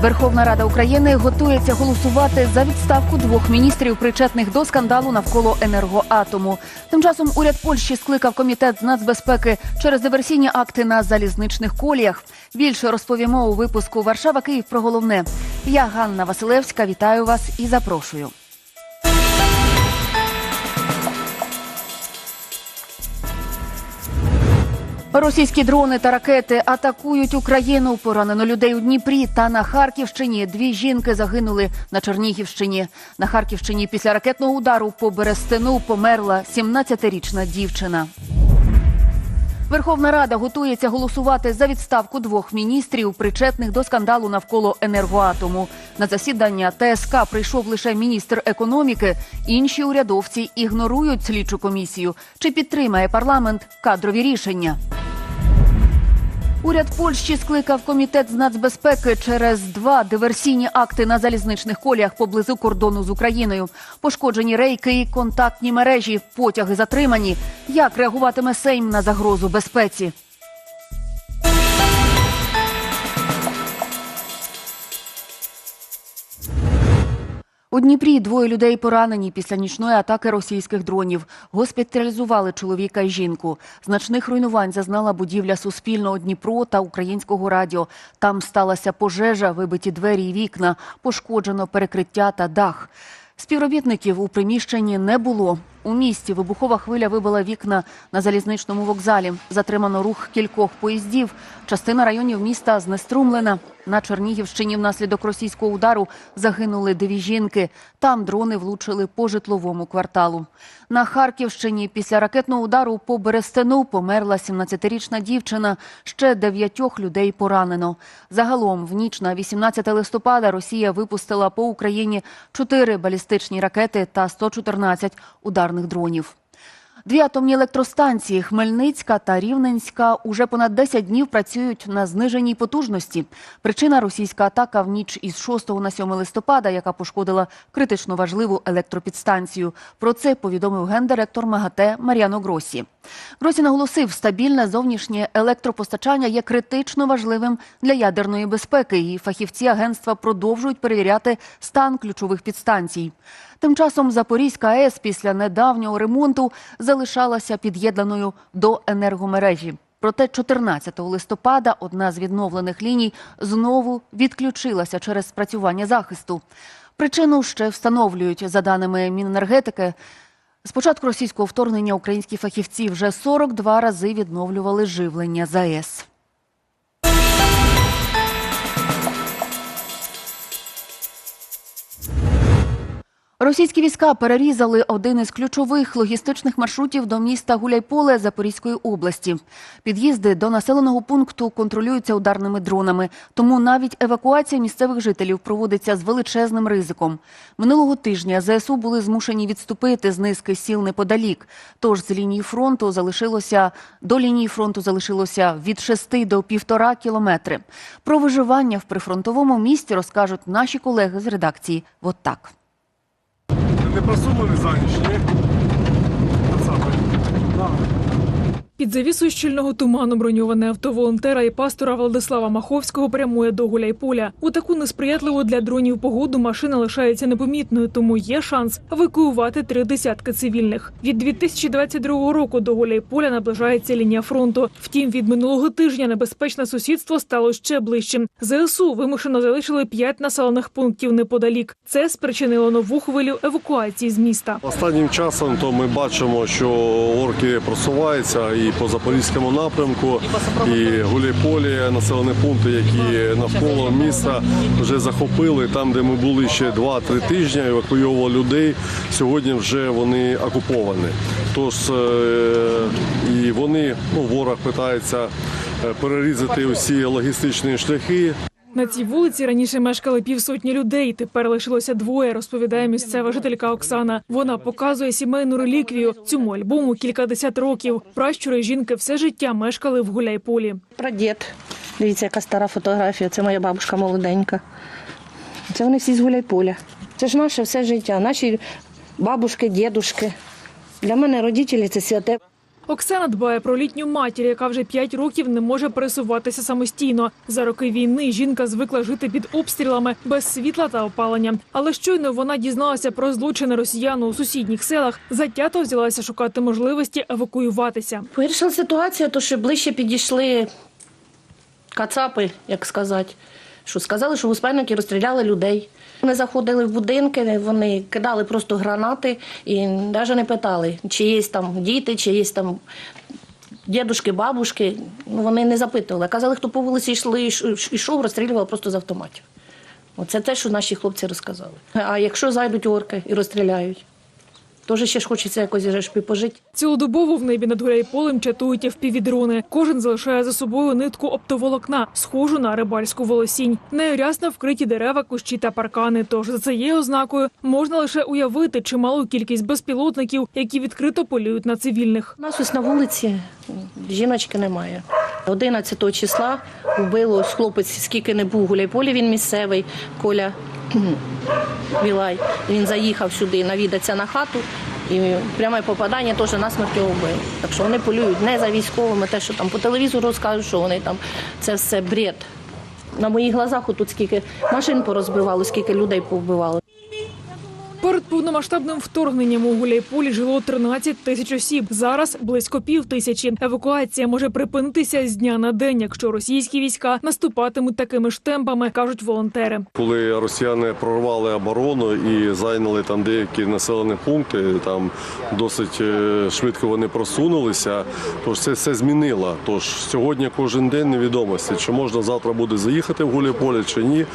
Верховна Рада України готується голосувати за відставку двох міністрів, причетних до скандалу навколо енергоатому. Тим часом уряд Польщі скликав комітет з нацбезпеки через диверсійні акти на залізничних коліях. Більше розповімо у випуску Варшава Київ про головне. Я Ганна Василевська. Вітаю вас і запрошую. Російські дрони та ракети атакують Україну. Поранено людей у Дніпрі та на Харківщині. Дві жінки загинули на Чернігівщині. На Харківщині після ракетного удару по Берестину померла 17-річна дівчина. Верховна Рада готується голосувати за відставку двох міністрів, причетних до скандалу навколо енергоатому. На засідання ТСК прийшов лише міністр економіки. Інші урядовці ігнорують слідчу комісію. Чи підтримає парламент кадрові рішення? Уряд Польщі скликав комітет з нацбезпеки через два диверсійні акти на залізничних коліях поблизу кордону з Україною. Пошкоджені рейки і контактні мережі, потяги затримані. Як реагуватиме Сейм на загрозу безпеці? У Дніпрі двоє людей поранені після нічної атаки російських дронів. Госпіталізували чоловіка і жінку. Значних руйнувань зазнала будівля Суспільного Дніпро та Українського радіо. Там сталася пожежа, вибиті двері і вікна, пошкоджено перекриття та дах. Співробітників у приміщенні не було. У місті вибухова хвиля вибила вікна на залізничному вокзалі. Затримано рух кількох поїздів. Частина районів міста знеструмлена. На Чернігівщині внаслідок російського удару загинули дві жінки. Там дрони влучили по житловому кварталу. На Харківщині після ракетного удару по Берестину померла 17-річна дівчина. Ще дев'ятьох людей поранено. Загалом в ніч на 18 листопада Росія випустила по Україні чотири балістичні ракети та 114 ударних дронів. Дві атомні електростанції Хмельницька та Рівненська уже понад 10 днів працюють на зниженій потужності. Причина російська атака в ніч із 6 на 7 листопада, яка пошкодила критично важливу електропідстанцію. Про це повідомив гендиректор МАГАТЕ Мар'яно Гросі. Гросі наголосив, стабільне зовнішнє електропостачання є критично важливим для ядерної безпеки, і фахівці агентства продовжують перевіряти стан ключових підстанцій. Тим часом Запорізька АЕС після недавнього ремонту залишалася під'єднаною до енергомережі. Проте 14 листопада одна з відновлених ліній знову відключилася через спрацювання захисту. Причину ще встановлюють за даними Міненергетики. З початку російського вторгнення українські фахівці вже 42 рази відновлювали живлення ЗАЕС. Російські війська перерізали один із ключових логістичних маршрутів до міста Гуляйполе Запорізької області. Під'їзди до населеного пункту контролюються ударними дронами, тому навіть евакуація місцевих жителів проводиться з величезним ризиком. Минулого тижня ЗСУ були змушені відступити з низки сіл неподалік. Тож з лінії фронту залишилося до лінії фронту залишилося від 6 до півтора кілометри. Про виживання в прифронтовому місті розкажуть наші колеги з редакції. Вот так. Не просунули за ніч, ні? Кацапи. Під завісою щільного туману броньоване авто волонтера і пастора Владислава Маховського прямує до Гуляйполя. У таку несприятливу для дронів погоду машина лишається непомітною, тому є шанс евакуювати три десятки цивільних. Від 2022 року до Гуляйполя наближається лінія фронту. Втім, від минулого тижня небезпечне сусідство стало ще ближчим. ЗСУ вимушено залишили п'ять населених пунктів неподалік. Це спричинило нову хвилю евакуації з міста. Останнім часом то ми бачимо, що орки просуваються і по запорізькому напрямку, і Гуляйполі, населені пункти, які навколо міста вже захопили. Там, де ми були ще 2-3 тижні, евакуйовували людей. Сьогодні вже вони окуповані. Тож е, і вони, ну ворог питається е, перерізати усі логістичні шляхи. На цій вулиці раніше мешкали півсотні людей. Тепер лишилося двоє, розповідає місцева жителька Оксана. Вона показує сімейну реліквію. Цьому альбому кількадесят років. Пращури жінки все життя мешкали в Гуляйполі. Прадід. Дивіться, яка стара фотографія. Це моя бабушка молоденька. Це вони всі з Гуляйполя. Це ж наше все життя, наші бабушки, дідушки. Для мене родителі це святе. Оксана дбає про літню матір, яка вже 5 років не може пересуватися самостійно. За роки війни жінка звикла жити під обстрілами без світла та опалення. Але щойно вона дізналася про злочини росіян у сусідніх селах, затято взялася шукати можливості евакуюватися. Вирішила ситуація, то що ближче підійшли кацапи, як сказати. Що сказали, що успенники розстріляли людей. Вони заходили в будинки, вони кидали просто гранати і навіть не питали, чи є там діти, чи є там дідушки, бабушки. Ну, вони не запитували. Казали, хто по вулиці йшли, йш- йшов, розстрілював просто з автоматів. Оце те, що наші хлопці розказали. А якщо зайдуть орки і розстріляють, теж ще ж хочеться якось же ж пожити. Цілодобово в небі над Гуляйполем чатують впівдрони. Кожен залишає за собою нитку оптоволокна, схожу на рибальську волосінь. Нею рясно вкриті дерева, кущі та паркани. Тож за цією ознакою можна лише уявити чималу кількість безпілотників, які відкрито полюють на цивільних. У нас ось на вулиці жіночки немає. 11 числа вбило хлопець, скільки не був Гуляйполі, він місцевий, Коля кхм, Вілай. Він заїхав сюди навідатися на хату. І пряме попадання теж насмерть його вбили. Так що вони полюють не за військовими, те, що там по телевізору розкажуть, що вони там це все бред. На моїх глазах отут скільки машин порозбивало, скільки людей повбивали. Перед повномасштабним вторгненням у Гуляйполі жило 13 тисяч осіб. Зараз близько пів тисячі. Евакуація може припинитися з дня на день, якщо російські війська наступатимуть такими ж темпами, кажуть волонтери. Коли росіяни прорвали оборону і зайняли там деякі населені пункти, там досить е, швидко вони просунулися. Тож це все змінило. Тож сьогодні кожен день невідомості, чи можна завтра буде заїхати в Гуляйполе чи ні.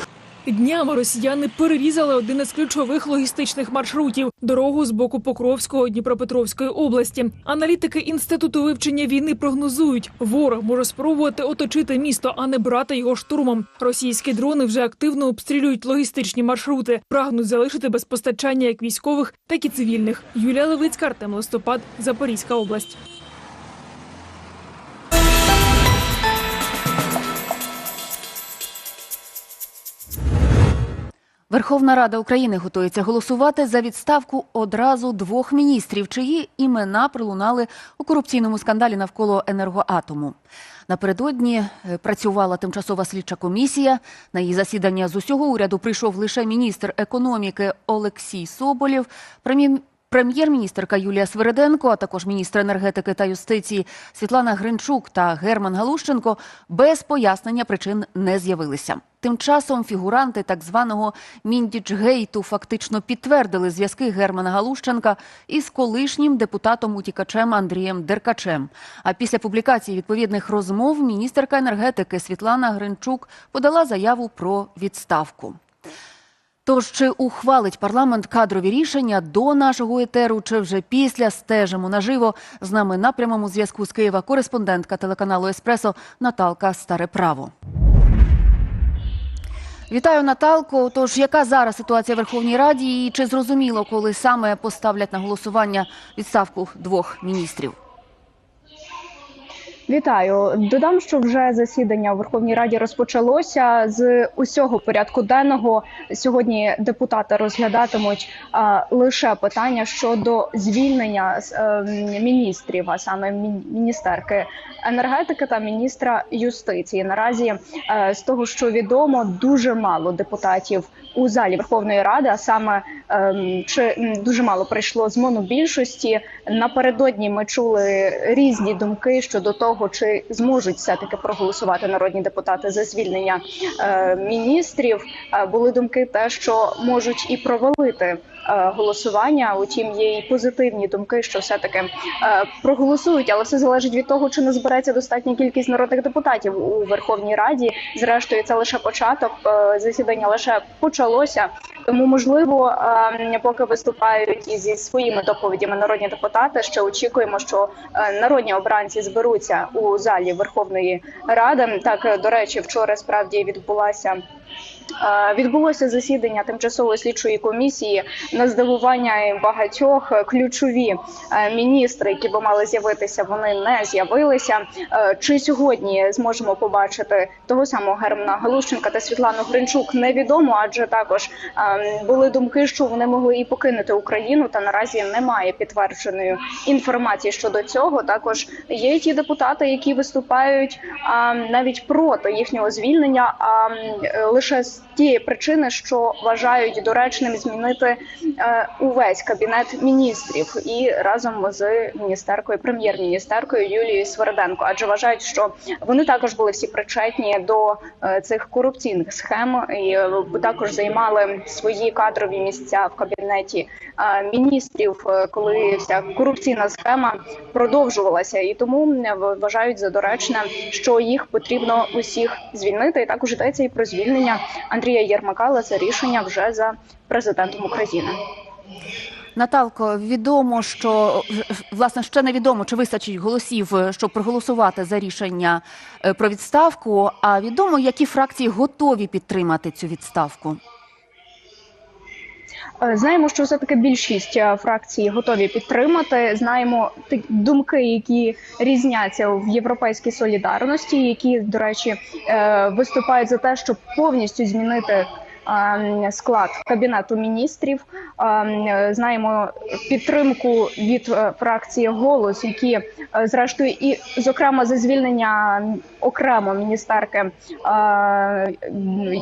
Днями росіяни перерізали один із ключових логістичних маршрутів дорогу з боку Покровського Дніпропетровської області. Аналітики інституту вивчення війни прогнозують, ворог може спробувати оточити місто, а не брати його штурмом. Російські дрони вже активно обстрілюють логістичні маршрути, прагнуть залишити без постачання як військових, так і цивільних. Юлія Левицька, Артем Листопад, Запорізька область. Верховна Рада України готується голосувати за відставку одразу двох міністрів, чиї імена пролунали у корупційному скандалі навколо енергоатому. Напередодні е, працювала тимчасова слідча комісія. На її засідання з усього уряду прийшов лише міністр економіки Олексій Соболєв. Прем'єр- Прем'єр-міністерка Юлія Свереденко, а також міністр енергетики та юстиції Світлана Гринчук та Герман Галущенко без пояснення причин не з'явилися. Тим часом фігуранти так званого Міндічгейту фактично підтвердили зв'язки Германа Галущенка із колишнім депутатом-утікачем Андрієм Деркачем. А після публікації відповідних розмов міністерка енергетики Світлана Гринчук подала заяву про відставку. Тож чи ухвалить парламент кадрові рішення до нашого етеру, чи вже після стежимо наживо з нами на прямому зв'язку з Києва кореспондентка телеканалу Еспресо Наталка Старе Право. Вітаю Наталко. Тож яка зараз ситуація в Верховній Раді, і чи зрозуміло, коли саме поставлять на голосування відставку двох міністрів? Вітаю. Додам, що вже засідання у Верховній Раді розпочалося з усього порядку денного. Сьогодні депутати розглядатимуть а, лише питання щодо звільнення з, е, міністрів, а саме міністерки енергетики та міністра юстиції. Наразі е, з того, що відомо, дуже мало депутатів у залі Верховної Ради, а саме ем, чи дуже мало прийшло з монобільшості. Напередодні ми чули різні думки щодо того, чи зможуть все таки проголосувати народні депутати за звільнення е, міністрів. Е, були думки, те, що можуть і провалити е, голосування. Утім, є і позитивні думки, що все таки проголосують, але все залежить від того, чи не збереться достатня кількість народних депутатів у Верховній Раді. Зрештою, це лише початок засідання лише почалося. Тому можливо, е, поки виступають і зі своїми доповідями народні депутати, ще очікуємо, що е, народні обранці зберуться у залі Верховної Ради. Так, е, до речі, вчора справді відбулася Відбулося засідання тимчасової слідчої комісії на здивування багатьох Е, ключові е, міністри, які би мали з'явитися, вони не з'явилися. Е, Чи сьогодні зможемо побачити того самого Германа Галущенка та Світлану Гринчук? Невідомо, адже також ем, були думки, що вони могли і покинути Україну. Та наразі немає підтвердженої інформації щодо цього. Також є ті депутати, які виступають навіть проти їхнього звільнення, а м, е, лише з тієї причини, що вважають доречним змінити е, увесь кабінет міністрів і разом з міністеркою, прем'єр-міністеркою Юлією Сверденко, адже вважають, що вони також були всі причетні до е, цих корупційних схем і е, також займали свої кадрові місця в кабінеті міністрів, коли вся корупційна схема продовжувалася, і тому вважають за доречне, що їх потрібно усіх звільнити. І також йдеться і про звільнення Андрія Єрмака, але це рішення вже за президентом України. Наталко, відомо, що власне ще невідомо, чи вистачить голосів, щоб проголосувати за рішення е, про відставку. А відомо, які фракції готові підтримати цю відставку. Е, Знаємо, що все таки більшість е, фракцій готові підтримати. Знаємо ті думки, які різняться в європейській солідарності, які, до речі, е, виступають за те, щоб повністю змінити. Склад кабінету міністрів знаємо підтримку від е, фракції голос, які е, зрештою і зокрема за звільнення окремо міністерки е,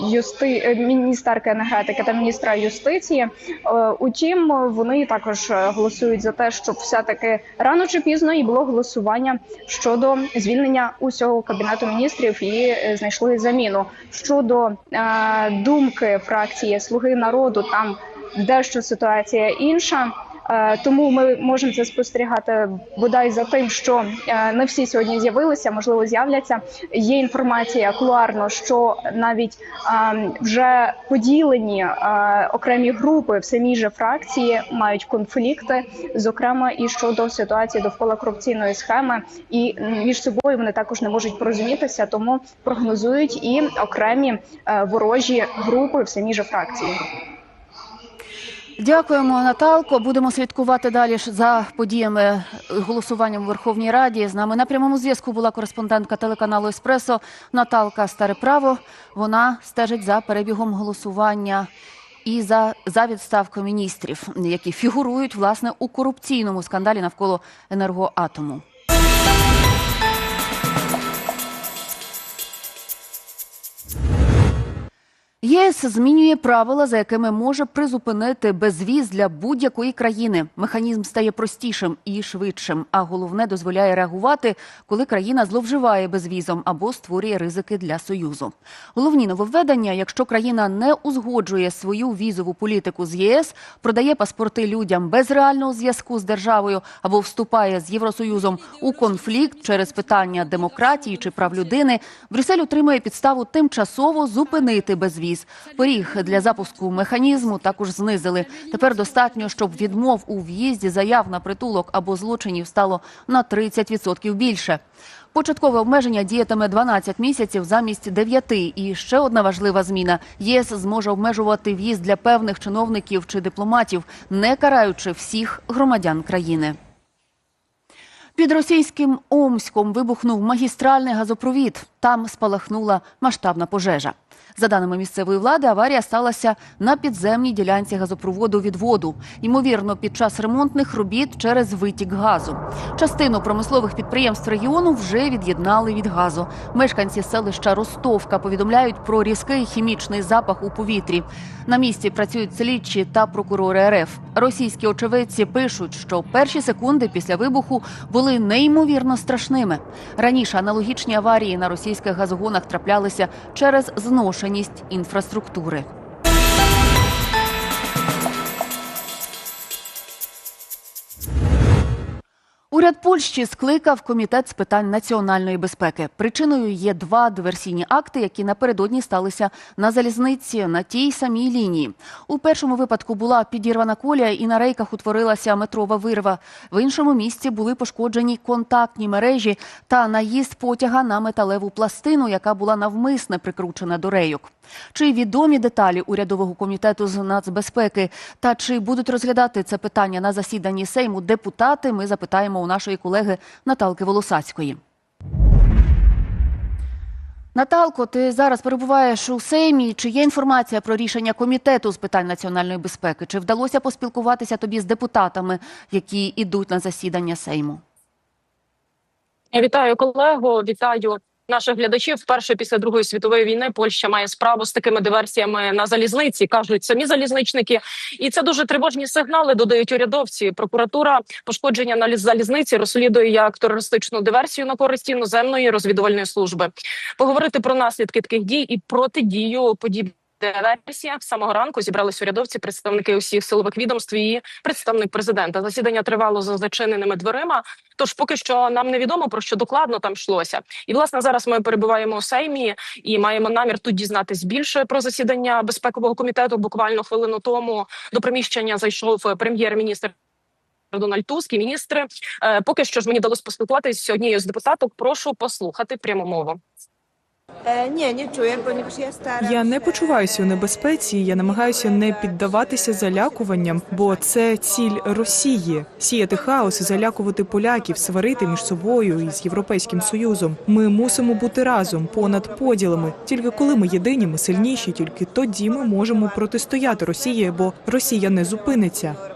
юсти міністерки енергетики та міністра юстиції. Утім, вони також голосують за те, щоб все таки рано чи пізно і було голосування щодо звільнення усього кабінету міністрів і знайшли заміну щодо думки фракції Слуги народу. Там дещо ситуація інша. Е, Тому ми можемо це спостерігати бодай за тим, що е, не всі сьогодні з'явилися, можливо, з'являться. Є інформація кулуарно, що навіть е, вже поділені окремі групи в самій же фракції мають конфлікти, зокрема і щодо ситуації довкола корупційної схеми, і між собою вони також не можуть порозумітися, тому прогнозують і окремі ворожі групи в самій же фракції. Дякуємо, Наталко. Будемо слідкувати далі за подіями голосуванням у Верховній Раді. З нами на прямому зв'язку була кореспондентка телеканалу Еспресо Наталка Старе Право. Вона стежить за перебігом голосування і за, за відставку міністрів, які фігурують власне у корупційному скандалі навколо енергоатому. ЄС змінює правила, за якими може призупинити безвіз для будь-якої країни. Механізм стає простішим і швидшим, а головне дозволяє реагувати, коли країна зловживає безвізом або створює ризики для союзу. Головні нововведення, якщо країна не узгоджує свою візову політику з ЄС, продає паспорти людям без реального зв'язку з державою або вступає з Євросоюзом у конфлікт через питання демократії чи прав людини, Брюссель отримує підставу тимчасово зупинити безвіз. Поріг для запуску механізму також знизили. Тепер достатньо, щоб відмов у в'їзді заяв на притулок або злочинів стало на 30% більше. Початкове обмеження діятиме 12 місяців замість 9. І ще одна важлива зміна: ЄС зможе обмежувати в'їзд для певних чиновників чи дипломатів, не караючи всіх громадян країни. Під російським Омськом вибухнув магістральний газопровід. Там спалахнула масштабна пожежа. За даними місцевої влади, аварія сталася на підземній ділянці газопроводу відводу. Ймовірно, під час ремонтних робіт через витік газу. Частину промислових підприємств регіону вже від'єднали від газу. Мешканці селища Ростовка повідомляють про різкий хімічний запах у повітрі. На місці працюють слідчі та прокурори РФ. Російські очевидці пишуть, що перші секунди після вибуху були неймовірно страшними. Раніше аналогічні аварії на російських газогонах траплялися через зношеність інфраструктури. Уряд Польщі скликав комітет з питань національної безпеки. Причиною є два диверсійні акти, які напередодні сталися на залізниці на тій самій лінії. У першому випадку була підірвана колія і на рейках утворилася метрова вирва. В іншому місці були пошкоджені контактні мережі та наїзд потяга на металеву пластину, яка була навмисне прикручена до рейок. Чи відомі деталі урядового комітету з нацбезпеки та чи будуть розглядати це питання на засіданні Сейму депутати? Ми запитаємо у нашої колеги Наталки Волосацької. Наталко, ти зараз перебуваєш у Сеймі. Чи є інформація про рішення комітету з питань національної безпеки? Чи вдалося поспілкуватися тобі з депутатами, які йдуть на засідання Сейму? Вітаю колегу, вітаю наших глядачів. Вперше після другої світової війни Польща має справу з такими диверсіями на залізниці, кажуть самі залізничники, і це дуже тривожні сигнали. Додають урядовці. Прокуратура пошкодження на ліз- залізниці розслідує як терористичну диверсію на користь іноземної розвідувальної служби. Поговорити про наслідки таких дій і протидію подібним диверсіях з самого ранку зібрались урядовці, представники усіх силових відомств і представник президента. Засідання тривало за зачиненими дверима. Тож поки що нам невідомо про що докладно там йшлося. І власне зараз ми перебуваємо у Сеймі і маємо намір тут дізнатись більше про засідання безпекового комітету. Буквально хвилину тому до приміщення зайшов прем'єр-міністр. Дональд Туск і міністри. Е, поки що ж мені вдалося поспілкуватися з однією з депутаток. Прошу послухати пряму мову. Е, ні, не staram Я не почуваюся у небезпеці. Я намагаюся не піддаватися залякуванням, бо це ціль Росії сіяти хаос залякувати поляків, сварити між собою і з європейським союзом. Ми мусимо бути разом понад поділами. Тільки коли ми єдині, ми сильніші, тільки тоді ми можемо протистояти Росії, бо Росія не зупиниться.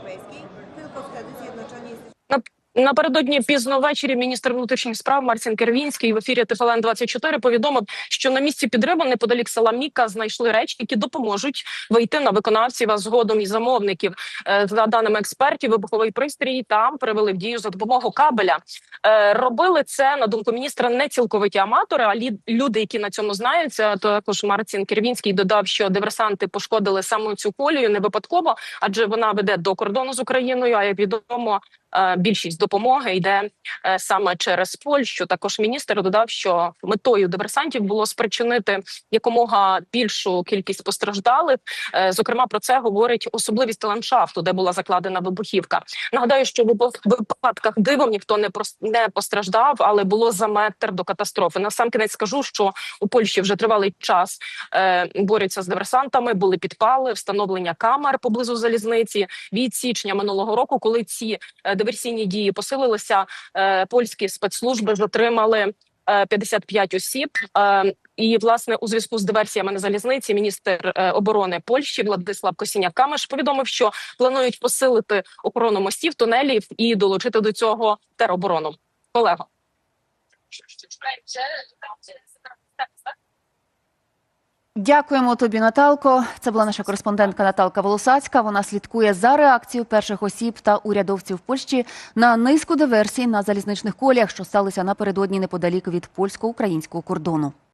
Напередодні пізно ввечері міністр внутрішніх справ Марцін Кервінський в ефірі ТФЛН 24 повідомив, що на місці підриву неподалік села Міка знайшли речі, які допоможуть вийти на виконавців, а згодом і замовників. Е, За даними експертів, вибуховий пристрій там привели в дію за допомогою кабеля. Е, Робили це на думку міністра не цілковиті аматори, а люди, які на цьому знаються. Також Марцін Кервінський додав, що диверсанти пошкодили саме цю колію не випадково, адже вона веде до кордону з Україною. А як відомо, більшість допомоги йде е, саме через Польщу. Також міністр додав, що метою диверсантів було спричинити якомога більшу кількість постраждалих. Е, Зокрема, про це говорить особливість ландшафту, де була закладена вибухівка. Нагадаю, що в випадках дивом ніхто не не постраждав, але було за метр до катастрофи. Насамкінець скажу, що у Польщі вже тривалий час е, борються з диверсантами. Були підпали, встановлення камер поблизу залізниці від січня минулого року, коли ці е, диверсійні дії посилилися. Е, польські спецслужби затримали. е, 55 осіб, Е, і власне у зв'язку з диверсіями на залізниці міністр е, оборони Польщі Владислав Косіняк Камеш повідомив, що планують посилити охорону мостів, тунелів і долучити до цього тероборону. Колего. Дякуємо тобі, Наталко. Це була наша кореспондентка Наталка Волосацька. Вона слідкує за реакцією перших осіб та урядовців Польщі на низку диверсій на залізничних коліях, що сталися напередодні неподалік від польсько-українського кордону.